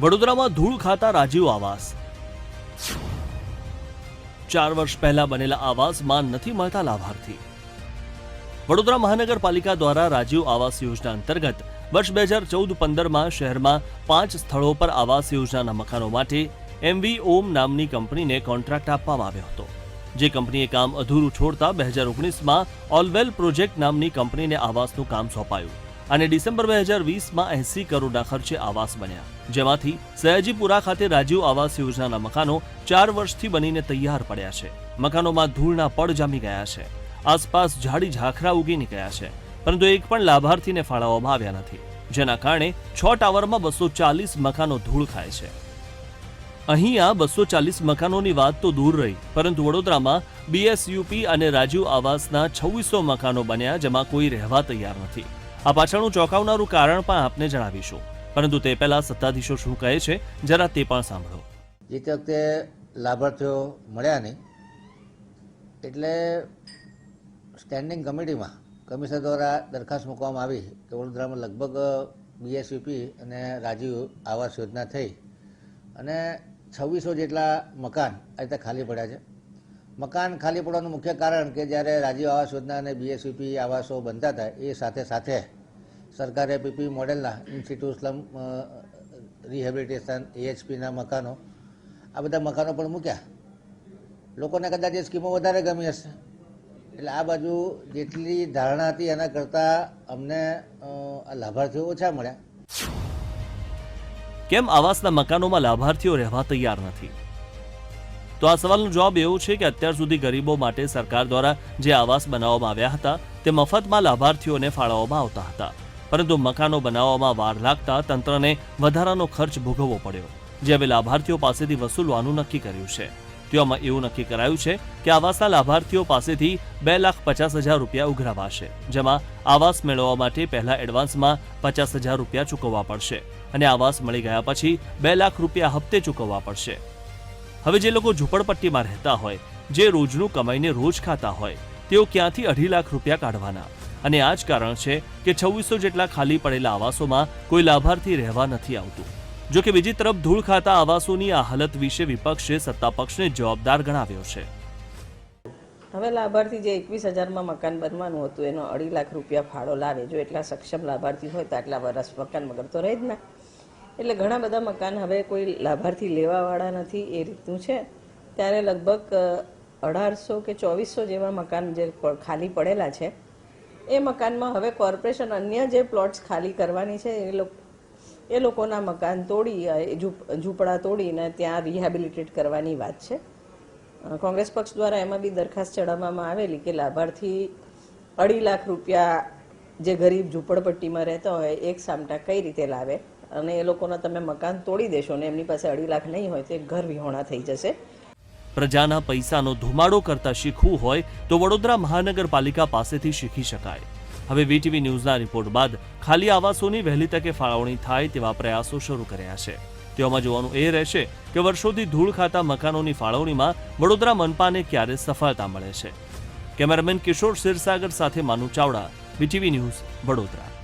વડોદરામાં ધૂળ ખાતા રાજીવ આવાસ. ચાર વર્ષ પહેલા બનેલા આવાસમાં નથી મળતા લાભાર્થી. વડોદરા મહાનગરપાલિકા દ્વારા રાજીવ આવાસ યોજના અંતર્ગત વર્ષ બે હજાર ચૌદ પંદરમાં શહેરમાં પાંચ સ્થળો પર આવાસ યોજનાના મકાનો માટે એમવી ઓમ નામની કંપનીને કોન્ટ્રાક્ટ આપવામાં આવ્યો હતો. જે કંપનીએ કામ અધૂરું છોડતા બે હજાર ઓગણીસમાં ઓલવેલ પ્રોજેક્ટ નામની કંપનીને આવાસનું કામ સોંપાયું. અને ડિસેમ્બર બે હજાર વીસમાં એસી કરોડના ખર્ચે આવાસ બન્યા. જેમાંથી સયાજીપુરા ખાતે રાજીવ આવાસ યોજનાના મકાનો ચાર વર્ષથી બનીને તૈયાર પડ્યા છે. મકાનોમાં ધૂળના પડ જામી ગયા છે. આસપાસ ઝાડી ઝાખરા ઉગી નીકળ્યા છે. પરંતુ એક પણ લાભાર્થીને ફાળવવામાં આવ્યા નથી. જેના કારણે છ ટાવરમાં બસો ચાલીસ મકાનો ધૂળ ખાય છે. અહીંયા બસો ચાલીસ મકાનોની વાત તો દૂર રહી, પરંતુ વડોદરામાં બીએસયુપી અને રાજીવ આવાસના છવ્વીસો મકાનો બન્યા, જેમાં કોઈ રહેવા તૈયાર નથી. આ પાછળનું ચોંકાવનારું કારણ પણ આપને જણાવીશું. પરંતુ તે પહેલા સત્તાધીશો શું કહે છે, જરા તે પણ સાંભળો. જે તે વખતે લાભાર્થીઓ મળ્યા નહીં, એટલે સ્ટેન્ડિંગ કમિટીમાં કમિશનર દ્વારા દરખાસ્ત મૂકવામાં આવી કે વડોદરામાં લગભગ બીએસયુપી અને રાજીવ આવાસ યોજના થઈ અને છવ્વીસો જેટલા મકાન આ રીતે ખાલી પડ્યા છે. મકાન ખાલી પડવાનું મુખ્ય કારણ કે જ્યારે રાજીવ આવાસ યોજના અને બીએસયુપી આવાસો બનતા હતા, એ સાથે સાથે સરકારે પીપી મોડેલના ઇન્સ્ટિટ્યૂટ સ્લમ રિહેબિલિટેશન એએચપીના મકાનો, આ બધા મકાનો પણ મૂક્યા. લોકોને કદાચ એ સ્કીમો વધારે ગમી હશે. એટલે આ બાજુ જેટલી ધારણા હતી એના કરતાં અમને આ લાભાર્થીઓ ઓછા મળ્યા. કેમ આવાસના મકાનોમાં લાભાર્થીઓ રહેવા તૈયાર નથી? તો આ સવાલનો જવાબ એવો છે કે અત્યાર સુધી ગરીબો માટે સરકાર દ્વારા જે આવાસ બનાવવામાં આવ્યા હતા, તે મફતમાં લાભાર્થીઓને ફાળવવામાં આવતા હતા. પરંતુ મકાનો બનાવવામાં વાર લાગતા તંત્રને વધારાનો ખર્ચ ભોગવવો પડ્યો, જે હવે લાભાર્થીઓ પાસેથી વસૂલવાનું નક્કી કર્યું છે. તેમાં એવું નક્કી કરાયું છે કે આવાસના લાભાર્થીઓ પાસેથી બે લાખ પચાસ હજાર રૂપિયા ઉઘરાવાશે, જેમાં આવાસ મેળવવા માટે પહેલા એડવાન્સમાં પચાસ હજાર રૂપિયા ચૂકવવા પડશે અને આવાસ મળી ગયા પછી બે લાખ રૂપિયા હપ્તે ચૂકવવા પડશે. હવે જે લોકો ઝૂંપડપટ્ટીમાં રહેતા હોય, જે રોજનું કમાઈને રોજ ખાતા હોય, તેઓ ક્યાંથી અઢી લાખ રૂપિયા કાઢવાના? અને આ જ કારણ છે કે છવ્વીસો જેટલા ખાલી પડેલા આવાસોમાં કોઈ લાભાર્થી રહેવા નથી આવતું. જો કે બીજી તરફ ધૂળ ખાતા આવાસોની આ હાલત વિશે વિપક્ષે સત્તાપક્ષને જવાબદાર ગણાવ્યો છે. હવે લાભાર્થી જે એકવીસ હજારમાં મકાન બનવાનું હતું, એનો અઢી લાખ રૂપિયા ફાળો લાવે. જો એટલા સક્ષમ લાભાર્થી હોય તો આટલા વરસ મકાન વગર તો રહે જ ના. એટલે ઘણા બધા મકાન હવે કોઈ લાભાર્થી લેવાવાળા નથી, એ રીતનું છે. ત્યારે લગભગ અઢારસો કે ચોવીસો જેવા મકાન જે ખાલી પડેલા છે એ મકાનમાં હવે કોર્પોરેશન અન્ય જે પ્લોટ્સ ખાલી કરવાની છે, એ લોકો, એ લોકોના મકાન તોડી ઝૂંપડા તોડીને ત્યાં રિહેબિલિટેટ કરવાની વાત છે. કોંગ્રેસ પક્ષ દ્વારા એમાં બી દરખાસ્ત ચડાવવામાં આવેલી કે લાભાર્થી અઢી લાખ રૂપિયા જે ગરીબ ઝૂંપડપટ્ટીમાં રહેતા હોય, એક સામટા કઈ રીતે લાવે? અને એ લોકોના તમે મકાન તોડી દેશો ને એમની પાસે અઢી લાખ નહીં હોય તો એ ઘર વિહોણા થઈ જશે. પ્રજાના પૈસાનો ધુમાડો કરતા શીખવું હોય તો વડોદરા મહાનગરપાલિકા પાસેથી શીખી શકાય. હવે વીટીવી ન્યૂઝના રિપોર્ટ બાદ ખાલી આવાસોની વહેલી તકે ફાળવણી થાય તેવા પ્રયાસો શરૂ કર્યા છે. તેમાં જોવાનું એ રહેશે કે વર્ષોથી ધૂળ ખાતા મકાનોની ફાળવણીમાં વડોદરા મનપાને ક્યારે સફળતા મળે છે. કેમેરામેન કિશોર સિરસાગર સાથે માનુ ચાવડા, વીટીવી ન્યૂઝ, વડોદરા.